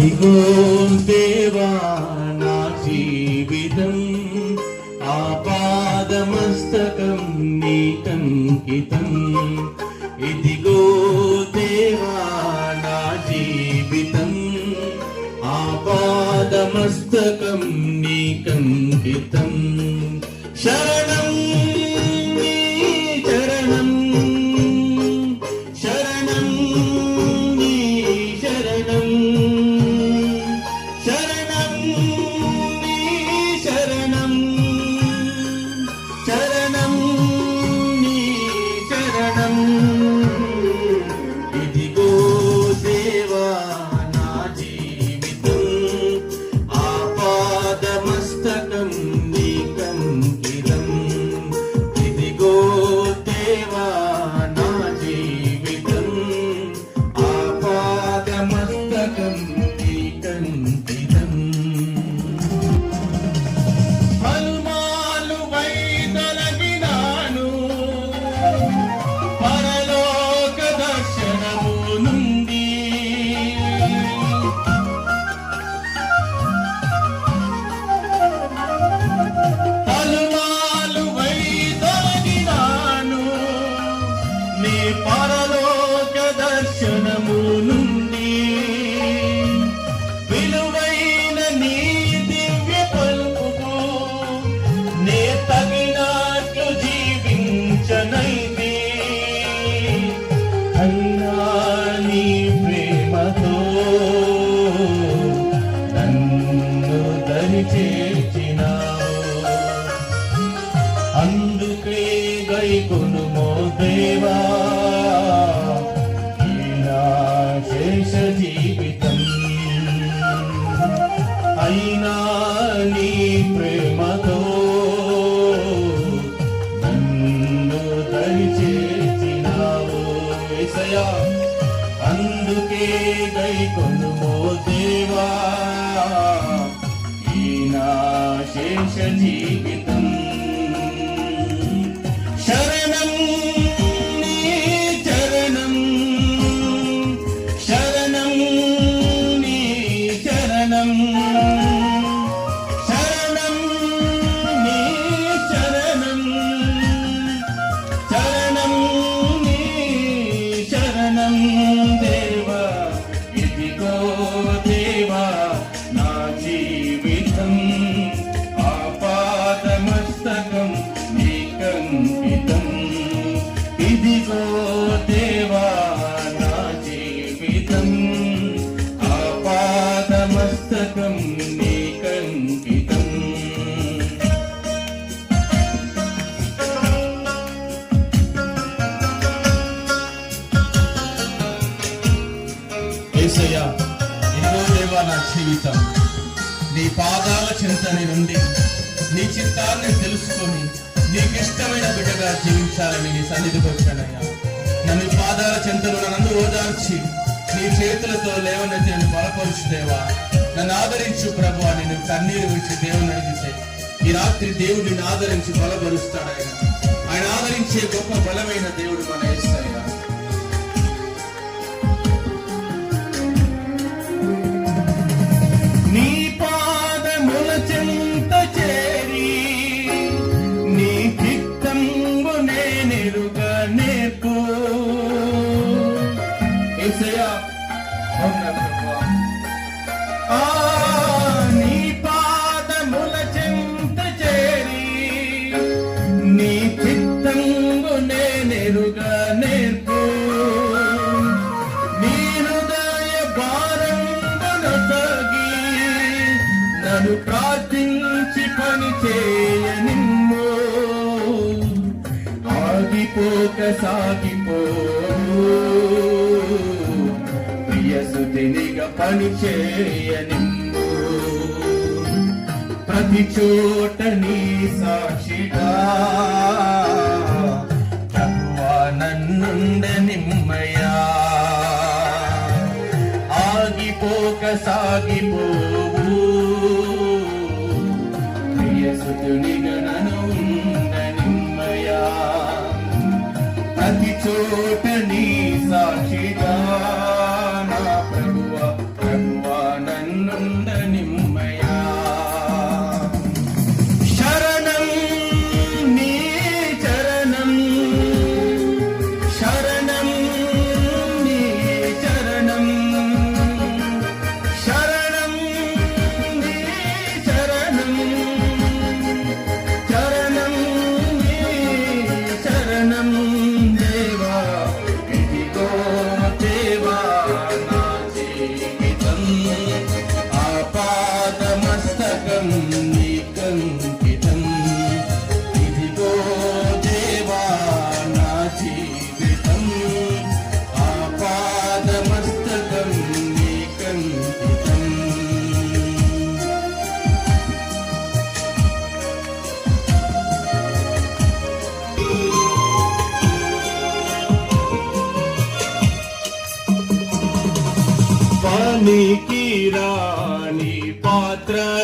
ఇదిగో దేవా నా జీవితం ఆపాదమస్తకం నీకంకితం. ఇదిగో దేవా నా జీవితం ఆపాదమస్తకం నీకంకితం. శరణం దేవా ఈ శేష జీవితం. అయినా నీ ప్రేమతో నన్ను దరి చేర్చినావు అందుకే గైకొనుమో దేవా ఈ శేష జీవితం. ఏసయ్యా ఎన్నో దేవా నా జీవితం. నీ పాదాల చింతని నుండి నీ చిత్తాన్ని తెలుసుకొని నీకిష్టమైన బిడ్డగా జీవించాలని నీ సన్నిధికి వచ్చానయ్యా. నన్ను పాదాల చింతను నన్ను ఓదార్చి నీ చేతులతో లేవనైతే నన్ను బలపరుచు దేవా. నన్ను ఆదరించు ప్రభు అని నేను కన్నీరు విడిచి దేవుని అడిగితే ఈ రాత్రి దేవుడిని ఆదరించి బలపరుస్తాడు ఆయన ఆయన ఆదరించే గొప్ప బలమైన దేవుడు మన ఏసయ్యా. నేనెరుగ నేర్పు నీ హృదయ భారంబునొసగి నన్ను ప్రార్థించి పని చేయ నిన్ను. ఆగిపోక సాగిపో. ప్రియసుతినిగా పని చేయ నిన్ను. ప్రతి చోట నీ సాక్షిగా నన్నుండ నిమ్మయా. ఆగిపోక సాగిపోవు. ప్రియసుతునిగా నన్ను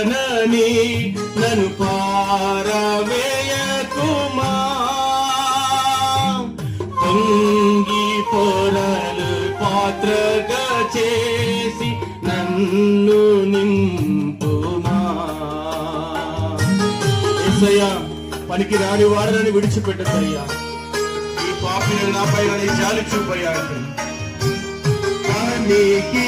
పాత్రనని నన్ను పారవేయకుమా పొంగి పొరలు పాత్రగా చేసి నన్ను నింపుమా. ఎస్సయ్యా పనికి రాని వారిని విడిచిపెట్టదయ్యా ఈ పాపిని నాపై నీ జాలి చూపయ్యా. పనికి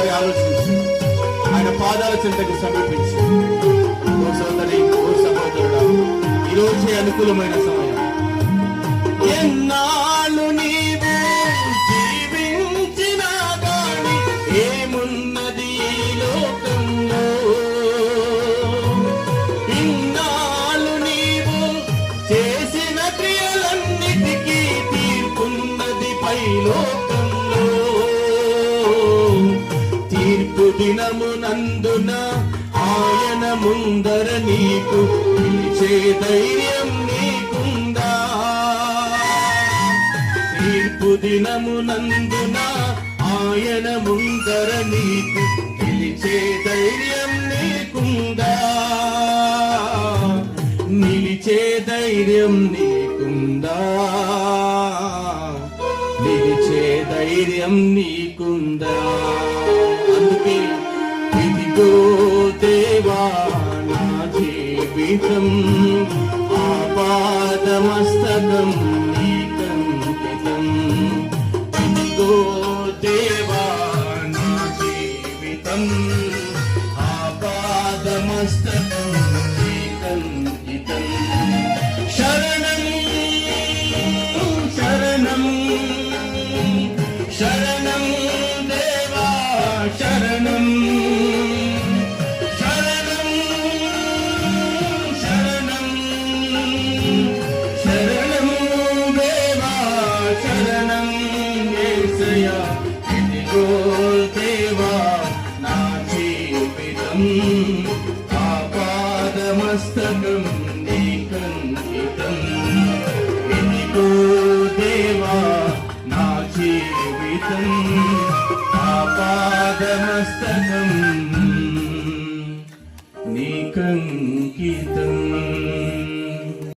ఒకసారి ఆలోచించి ఆయన పాదాల చింతకు సమీపించి ఓ సోదరి ఓ సహోదరుడా ఈరోజే అనుకూలమైన సమయం. ఎన్నా దినమునందున ఆయన ముందర నీకు పిలిచే ధైర్యం నీకుందా? తీర్పు దినమునందున ఆయన ముందర నీకు పిలిచే ధైర్యం నీకుందా? నిలిచే ధైర్యం నీకుందా? నిలిచే ధైర్యం నీకుందా? అందుకే జీవితం ఆపాదమస్తకం నీకంకితం ఇదిగో దేవా నా జీవితం. ఆపాదమస్తకం నీకంకితం శరణం శరణం. శరణం దేవా శరణం శరణం.